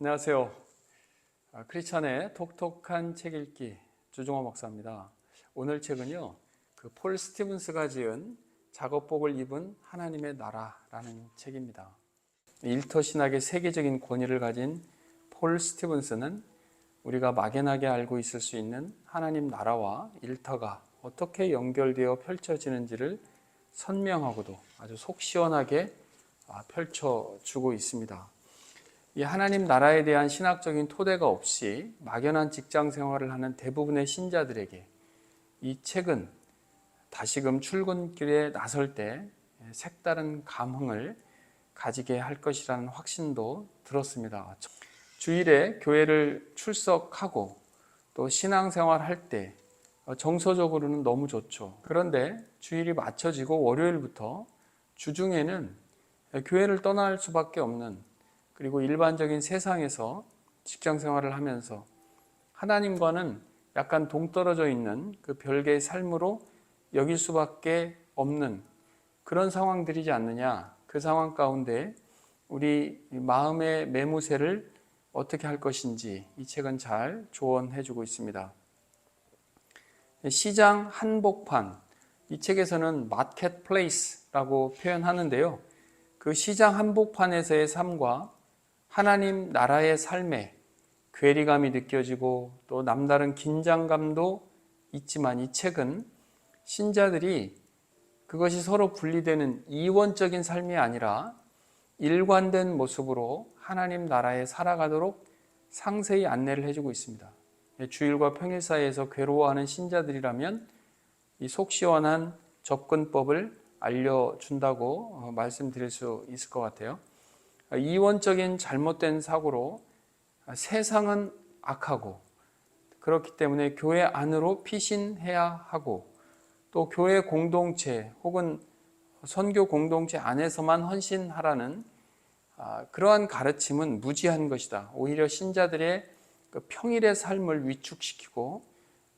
안녕하세요. 아, 크리스찬의 톡톡한 책 읽기 주종호 목사입니다. 오늘 책은요, 그 폴 스티븐스가 지은 작업복을 입은 하나님의 나라라는 책입니다. 일터 신학의 세계적인 권위를 가진 폴 스티븐스는 우리가 막연하게 알고 있을 수 있는 하나님 나라와 일터가 어떻게 연결되어 펼쳐지는지를 선명하고도 아주 속 시원하게 아, 펼쳐주고 있습니다. 이 하나님 나라에 대한 신학적인 토대가 없이 막연한 직장 생활을 하는 대부분의 신자들에게 이 책은 다시금 출근길에 나설 때 색다른 감흥을 가지게 할 것이라는 확신도 들었습니다. 주일에 교회를 출석하고 또 신앙생활 할 때 정서적으로는 너무 좋죠. 그런데 주일이 맞춰지고 월요일부터 주중에는 교회를 떠날 수밖에 없는 그리고 일반적인 세상에서 직장 생활을 하면서 하나님과는 약간 동떨어져 있는 그 별개의 삶으로 여길 수밖에 없는 그런 상황들이지 않느냐. 그 상황 가운데 우리 마음의 매무새를 어떻게 할 것인지 이 책은 잘 조언해 주고 있습니다. 시장 한복판 이 책에서는 마켓 플레이스라고 표현하는데요. 그 시장 한복판에서의 삶과 하나님 나라의 삶에 괴리감이 느껴지고 또 남다른 긴장감도 있지만 이 책은 신자들이 그것이 서로 분리되는 이원적인 삶이 아니라 일관된 모습으로 하나님 나라에 살아가도록 상세히 안내를 해주고 있습니다. 주일과 평일 사이에서 괴로워하는 신자들이라면 이 속 시원한 접근법을 알려준다고 말씀드릴 수 있을 것 같아요. 이원적인 잘못된 사고로 세상은 악하고 그렇기 때문에 교회 안으로 피신해야 하고 또 교회 공동체 혹은 선교 공동체 안에서만 헌신하라는 그러한 가르침은 무지한 것이다. 오히려 신자들의 그 평일의 삶을 위축시키고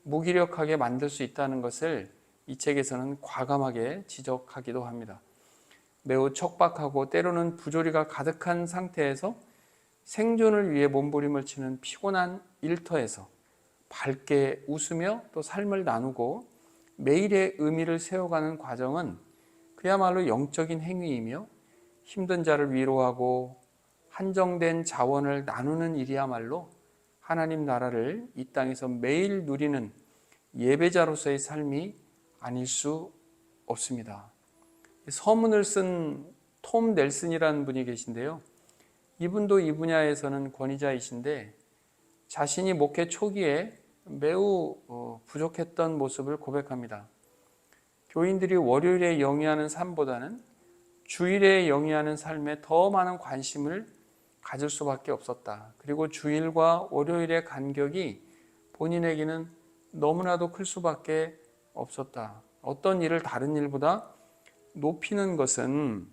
무기력하게 만들 수 있다는 것을 이 책에서는 과감하게 지적하기도 합니다. 매우 척박하고 때로는 부조리가 가득한 상태에서 생존을 위해 몸부림을 치는 피곤한 일터에서 밝게 웃으며 또 삶을 나누고 매일의 의미를 세워가는 과정은 그야말로 영적인 행위이며 힘든 자를 위로하고 한정된 자원을 나누는 일이야말로 하나님 나라를 이 땅에서 매일 누리는 예배자로서의 삶이 아닐 수 없습니다. 서문을 쓴 톰 넬슨이라는 분이 계신데요. 이분도 이 분야에서는 권위자이신데 자신이 목회 초기에 매우 어, 부족했던 모습을 고백합니다. 교인들이 월요일에 영위하는 삶보다는 주일에 영위하는 삶에 더 많은 관심을 가질 수밖에 없었다. 그리고 주일과 월요일의 간격이 본인에게는 너무나도 클 수밖에 없었다. 어떤 일을 다른 일보다 높이는 것은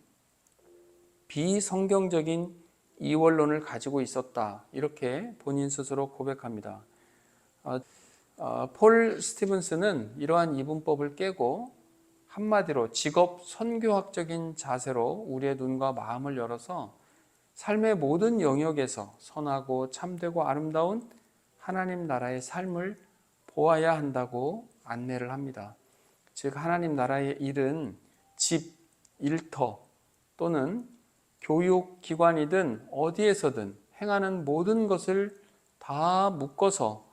비성경적인 이원론을 가지고 있었다. 이렇게 본인 스스로 고백합니다. 어, 어, 폴 스티븐스는 이러한 이분법을 깨고 한마디로 직업 선교학적인 자세로 우리의 눈과 마음을 열어서 삶의 모든 영역에서 선하고 참되고 아름다운 하나님 나라의 삶을 보아야 한다고 안내를 합니다. 즉, 하나님 나라의 일은 집, 일터 또는 교육기관이든 어디에서든 행하는 모든 것을 다 묶어서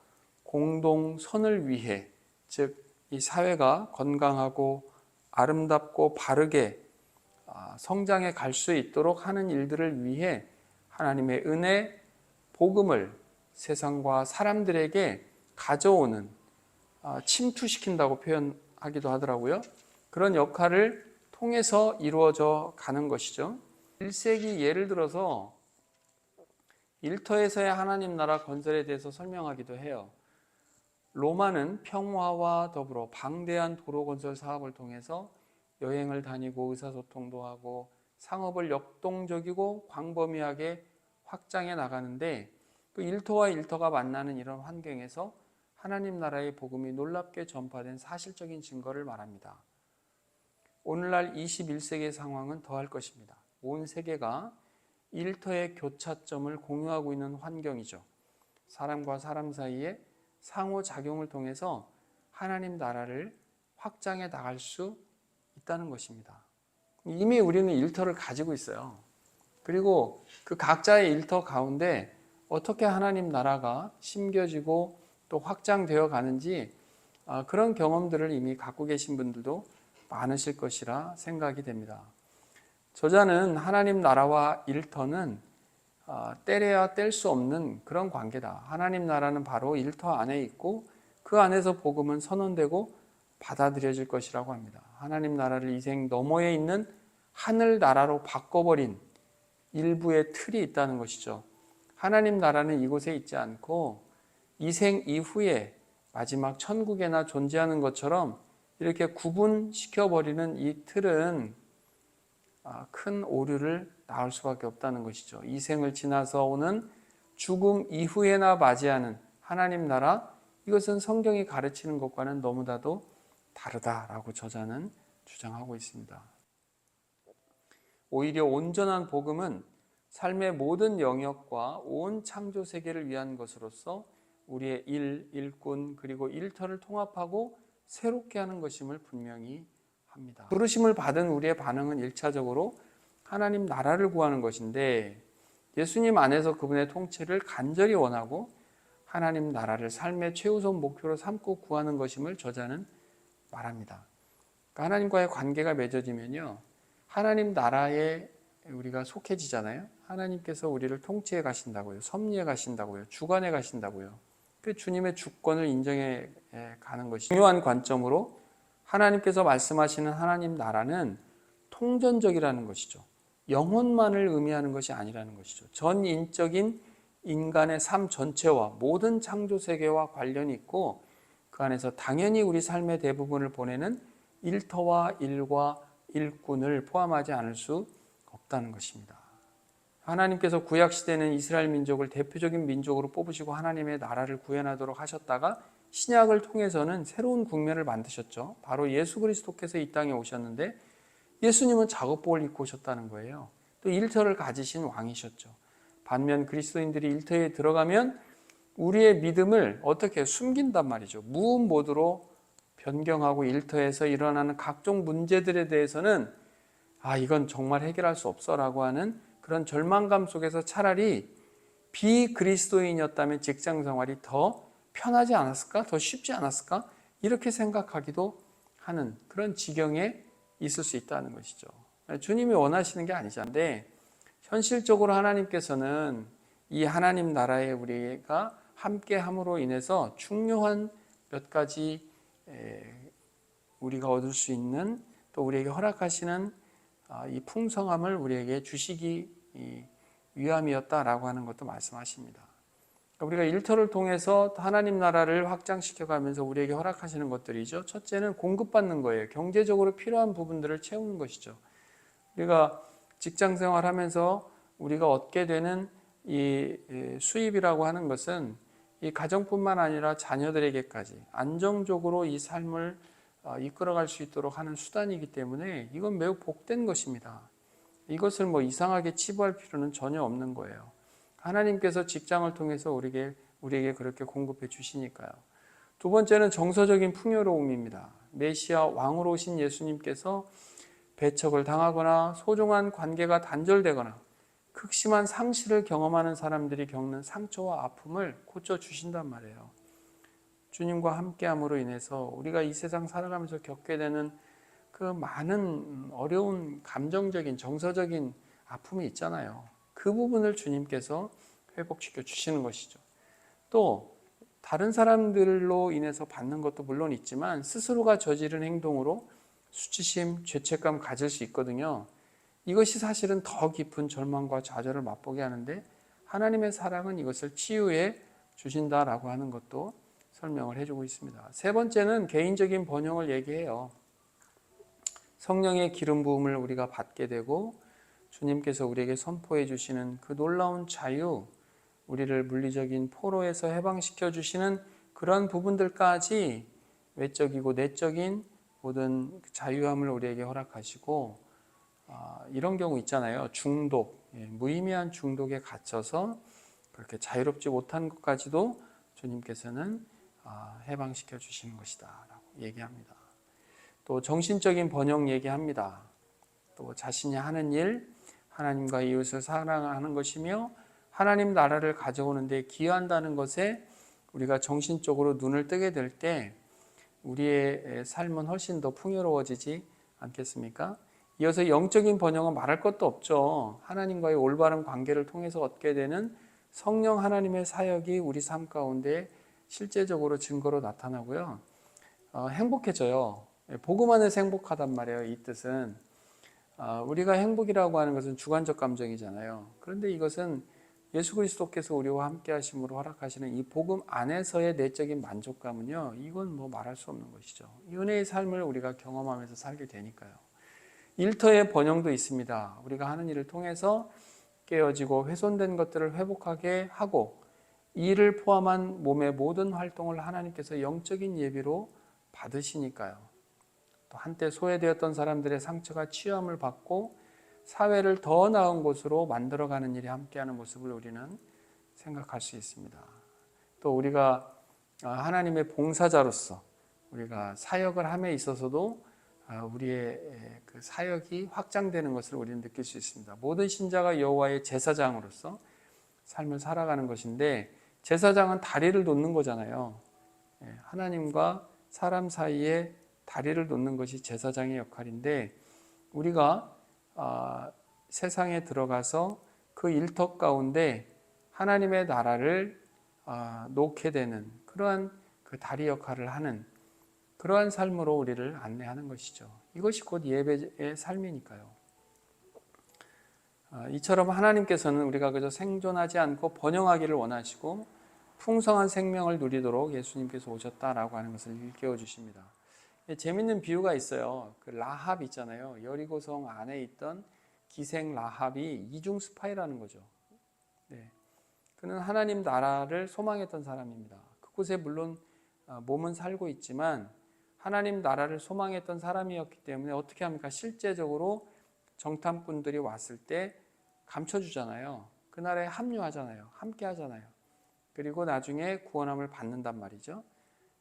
공동 선을 위해 즉 이 사회가 건강하고 아름답고 바르게 아, 성장해 갈 수 있도록 하는 일들을 위해 하나님의 은혜 복음을 세상과 사람들에게 가져오는 아, 침투시킨다고 표현하기도 하더라고요. 그런 역할을 통해서 이루어져 가는 것이죠. 1세기 예를 들어서 일터에서의 하나님 나라 건설에 대해서 설명하기도 해요. 로마는 평화와 더불어 방대한 도로 건설 사업을 통해서 여행을 다니고 의사소통도 하고 상업을 역동적이고 광범위하게 확장해 나가는데 그 일터와 일터가 만나는 이런 환경에서 하나님 나라의 복음이 놀랍게 전파된 사실적인 증거를 말합니다. 오늘날 21세기의 상황은 더할 것입니다. 온 세계가 일터의 교차점을 공유하고 있는 환경이죠. 사람과 사람 사이에 상호작용을 통해서 하나님 나라를 확장해 나갈 수 있다는 것입니다. 이미 우리는 일터를 가지고 있어요. 그리고 그 각자의 일터 가운데 어떻게 하나님 나라가 심겨지고 또 확장되어 가는지 아, 그런 경험들을 이미 갖고 계신 분들도 많으실 것이라 생각이 됩니다. 저자는 하나님 나라와 일터는 아, 떼려야 뗄 수 없는 그런 관계다. 하나님 나라는 바로 일터 안에 있고 그 안에서 복음은 선언되고 받아들여질 것이라고 합니다. 하나님 나라를 이생 너머에 있는 하늘 나라로 바꿔버린 일부의 틀이 있다는 것이죠. 하나님 나라는 이곳에 있지 않고 이생 이후에 마지막 천국에나 존재하는 것처럼 이렇게 구분시켜버리는 이 틀은 아, 큰 오류를 낳을 수밖에 없다는 것이죠. 이 생을 지나서 오는 죽음 이후에나 맞이하는 하나님 나라 이것은 성경이 가르치는 것과는 너무나도 다르다라고 저자는 주장하고 있습니다. 오히려 온전한 복음은 삶의 모든 영역과 온 창조 세계를 위한 것으로서 우리의 일, 일꾼 그리고 일터를 통합하고 새롭게 하는 것임을 분명히 합니다. 부르심을 받은 우리의 반응은 일차적으로 하나님 나라를 구하는 것인데 예수님 안에서 그분의 통치를 간절히 원하고 하나님 나라를 삶의 최우선 목표로 삼고 구하는 것임을 저자는 말합니다. 그러니까 하나님과의 관계가 맺어지면요. 하나님 나라에 우리가 속해지잖아요. 하나님께서 우리를 통치해 가신다고요. 섭리해 가신다고요. 주관해 가신다고요. 그 주님의 주권을 인정해 가는 것이 중요한 관점으로 하나님께서 말씀하시는 하나님 나라는 통전적이라는 것이죠. 영혼만을 의미하는 것이 아니라는 것이죠. 전인적인 인간의 삶 전체와 모든 창조 세계와 관련이 있고 그 안에서 당연히 우리 삶의 대부분을 보내는 일터와 일과 일꾼을 포함하지 않을 수 없다는 것입니다. 하나님께서 구약 시대는 이스라엘 민족을 대표적인 민족으로 뽑으시고 하나님의 나라를 구현하도록 하셨다가 신약을 통해서는 새로운 국면을 만드셨죠. 바로 예수 그리스도께서 이 땅에 오셨는데 예수님은 작업복을 입고 오셨다는 거예요. 또 일터를 가지신 왕이셨죠. 반면 그리스도인들이 일터에 들어가면 우리의 믿음을 어떻게 숨긴단 말이죠. 무음 모드로 변경하고 일터에서 일어나는 각종 문제들에 대해서는 아, 이건 정말 해결할 수 없어라고 하는 그런 절망감 속에서 차라리 비그리스도인이었다면 직장 생활이 더 편하지 않았을까? 더 쉽지 않았을까? 이렇게 생각하기도 하는 그런 지경에 있을 수 있다는 것이죠. 주님이 원하시는 게 아니잖데 현실적으로 하나님께서는 이 하나님 나라에 우리가 함께 함으로 인해서 중요한 몇 가지 우리가 얻을 수 있는 또 우리에게 허락하시는 아, 이 풍성함을 우리에게 주시기 위함이었다라고 하는 것도 말씀하십니다. 그러니까 우리가 일터를 통해서 하나님 나라를 확장시켜 가면서 우리에게 허락하시는 것들이죠. 첫째는 공급받는 거예요. 경제적으로 필요한 부분들을 채우는 것이죠. 우리가 직장 생활하면서 우리가 얻게 되는 이 수입이라고 하는 것은 이 가정뿐만 아니라 자녀들에게까지 안정적으로 이 삶을 어, 이끌어갈 수 있도록 하는 수단이기 때문에 이건 매우 복된 것입니다. 이것을 뭐 이상하게 치부할 필요는 전혀 없는 거예요. 하나님께서 직장을 통해서 우리에게, 우리에게 그렇게 공급해 주시니까요. 두 번째는 정서적인 풍요로움입니다. 메시아 왕으로 오신 예수님께서 배척을 당하거나 소중한 관계가 단절되거나 극심한 상실을 경험하는 사람들이 겪는 상처와 아픔을 고쳐 주신단 말이에요. 주님과 함께함으로 인해서 우리가 이 세상 살아가면서 겪게 되는 그 많은 어려운 감정적인 정서적인 아픔이 있잖아요. 그 부분을 주님께서 회복시켜 주시는 것이죠. 또 다른 사람들로 인해서 받는 것도 물론 있지만 스스로가 저지른 행동으로 수치심, 죄책감 가질 수 있거든요. 이것이 사실은 더 깊은 절망과 좌절을 맛보게 하는데 하나님의 사랑은 이것을 치유해 주신다라고 하는 것도 설명을 해주고 있습니다. 세 번째는 개인적인 번영을 얘기해요. 성령의 기름 부음을 우리가 받게 되고 주님께서 우리에게 선포해 주시는 그 놀라운 자유, 우리를 물리적인 포로에서 해방시켜 주시는 그런 부분들까지 외적이고 내적인 모든 자유함을 우리에게 허락하시고 아, 이런 경우 있잖아요. 중독, 예, 무의미한 중독에 갇혀서 그렇게 자유롭지 못한 것까지도 주님께서는 아, 해방시켜 주시는 것이다 라고 얘기합니다. 또 정신적인 번영 얘기합니다. 또 자신이 하는 일, 하나님과 이웃을 사랑하는 것이며 하나님 나라를 가져오는데 기여한다는 것에 우리가 정신적으로 눈을 뜨게 될 때 우리의 삶은 훨씬 더 풍요로워지지 않겠습니까? 이어서 영적인 번영은 말할 것도 없죠. 하나님과의 올바른 관계를 통해서 얻게 되는 성령 하나님의 사역이 우리 삶 가운데 실제적으로 증거로 나타나고요. 어, 행복해져요. 복음 안에서 행복하단 말이에요. 이 뜻은 어, 우리가 행복이라고 하는 것은 주관적 감정이잖아요. 그런데 이것은 예수 그리스도께서 우리와 함께 하심으로 허락하시는 이 복음 안에서의 내적인 만족감은요. 이건 뭐 말할 수 없는 것이죠. 이 은혜의 삶을 우리가 경험하면서 살게 되니까요. 일터의 번영도 있습니다. 우리가 하는 일을 통해서 깨어지고 훼손된 것들을 회복하게 하고 이를 포함한 몸의 모든 활동을 하나님께서 영적인 예비로 받으시니까요. 또 한때 소외되었던 사람들의 상처가 치유함을 받고 사회를 더 나은 곳으로 만들어가는 일에 함께하는 모습을 우리는 생각할 수 있습니다. 또 우리가 하나님의 봉사자로서 우리가 사역을 함에 있어서도 우리의 그 사역이 확장되는 것을 우리는 느낄 수 있습니다. 모든 신자가 여호와의 제사장으로서 삶을 살아가는 것인데 제사장은 다리를 놓는 거잖아요. 예, 하나님과 사람 사이에 다리를 놓는 것이 제사장의 역할인데 우리가 아, 세상에 들어가서 그 일터 가운데 하나님의 나라를 아, 놓게 되는 그러한 그 다리 역할을 하는 그러한 삶으로 우리를 안내하는 것이죠. 이것이 곧 예배의 삶이니까요. 아, 이처럼 하나님께서는 우리가 그저 생존하지 않고 번영하기를 원하시고 풍성한 생명을 누리도록 예수님께서 오셨다라고 하는 것을 일깨워 주십니다. 예, 재밌는 비유가 있어요. 그 라합 있잖아요. 여리고성 안에 있던 기생 라합이 이중 스파이라는 거죠. 네. 그는 하나님 나라를 소망했던 사람입니다. 그곳에 물론 아, 몸은 살고 있지만 하나님 나라를 소망했던 사람이었기 때문에 어떻게 합니까? 실제적으로 정탐꾼들이 왔을 때 감춰주잖아요. 그날에 합류하잖아요. 함께 하잖아요. 그리고 나중에 구원함을 받는단 말이죠.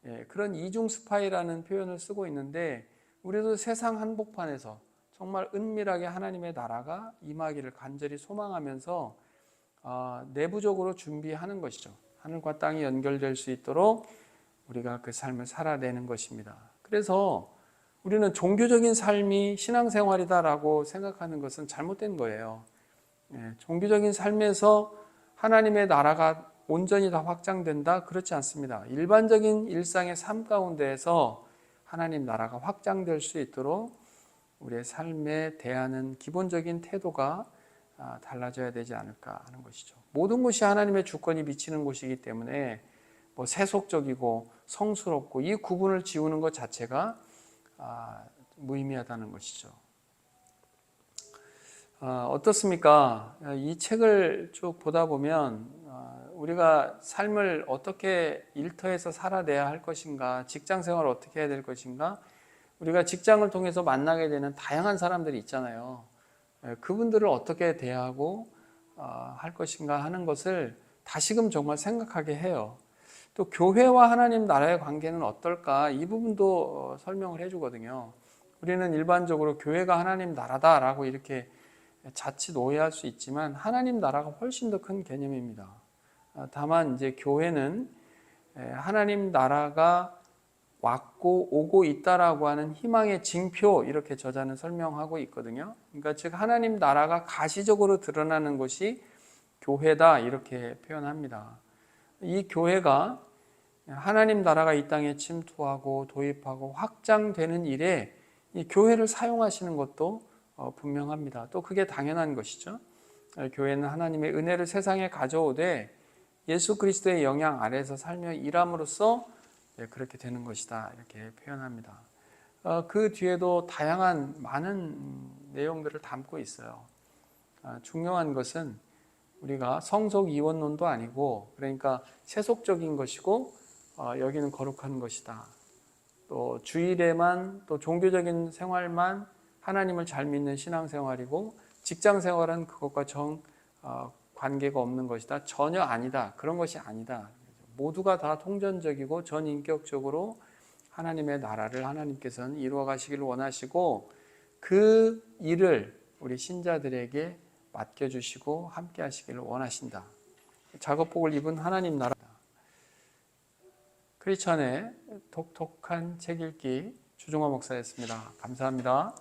예, 그런 이중 스파이라는 표현을 쓰고 있는데 우리도 세상 한복판에서 정말 은밀하게 하나님의 나라가 임하기를 간절히 소망하면서 어, 내부적으로 준비하는 것이죠. 하늘과 땅이 연결될 수 있도록 우리가 그 삶을 살아내는 것입니다. 그래서 우리는 종교적인 삶이 신앙생활이다라고 생각하는 것은 잘못된 거예요. 예, 종교적인 삶에서 하나님의 나라가 온전히 다 확장된다? 그렇지 않습니다. 일반적인 일상의 삶 가운데에서 하나님 나라가 확장될 수 있도록 우리의 삶에 대하는 기본적인 태도가 아, 달라져야 되지 않을까 하는 것이죠. 모든 것이 하나님의 주권이 미치는 곳이기 때문에 뭐 세속적이고 성스럽고 이 구분을 지우는 것 자체가 아, 무의미하다는 것이죠. 아, 어떻습니까? 이 책을 쭉 보다 보면 우리가 삶을 어떻게 일터에서 살아내야 할 것인가, 직장 생활을 어떻게 해야 될 것인가, 우리가 직장을 통해서 만나게 되는 다양한 사람들이 있잖아요. 예, 그분들을 어떻게 대하고 어, 할 것인가 하는 것을 다시금 정말 생각하게 해요. 또 교회와 하나님 나라의 관계는 어떨까 이 부분도 어, 설명을 해주거든요. 우리는 일반적으로 교회가 하나님 나라다라고 이렇게 자칫 오해할 수 있지만 하나님 나라가 훨씬 더 큰 개념입니다. 아, 다만 이제 교회는 하나님 나라가 왔고 오고 있다라고 하는 희망의 징표 이렇게 저자는 설명하고 있거든요. 그러니까 즉 하나님 나라가 가시적으로 드러나는 것이 교회다 이렇게 표현합니다. 이 교회가 하나님 나라가 이 땅에 침투하고 도입하고 확장되는 일에 이 교회를 사용하시는 것도 어, 분명합니다. 또 그게 당연한 것이죠. 교회는 하나님의 은혜를 세상에 가져오되 예수 그리스도의 영향 아래서 살며 일함으로써 예, 그렇게 되는 것이다 이렇게 표현합니다. 어, 그 뒤에도 다양한 많은 내용들을 담고 있어요. 아, 중요한 것은 우리가 성속 이원론도 아니고 그러니까 세속적인 것이고 어, 여기는 거룩한 것이다. 또 주일에만 또 종교적인 생활만 하나님을 잘 믿는 신앙생활이고 직장 생활은 그것과 정 어, 관계가 없는 것이다. 전혀 아니다. 그런 것이 아니다. 모두가 다 통전적이고 전인격적으로 하나님의 나라를 하나님께서는 이루어 가시기를 원하시고 그 일을 우리 신자들에게 맡겨 주시고 함께 하시기를 원하신다. 작업복을 입은 하나님 나라다. 크리스천의 독특한 책 읽기 주종화 목사였습니다. 감사합니다.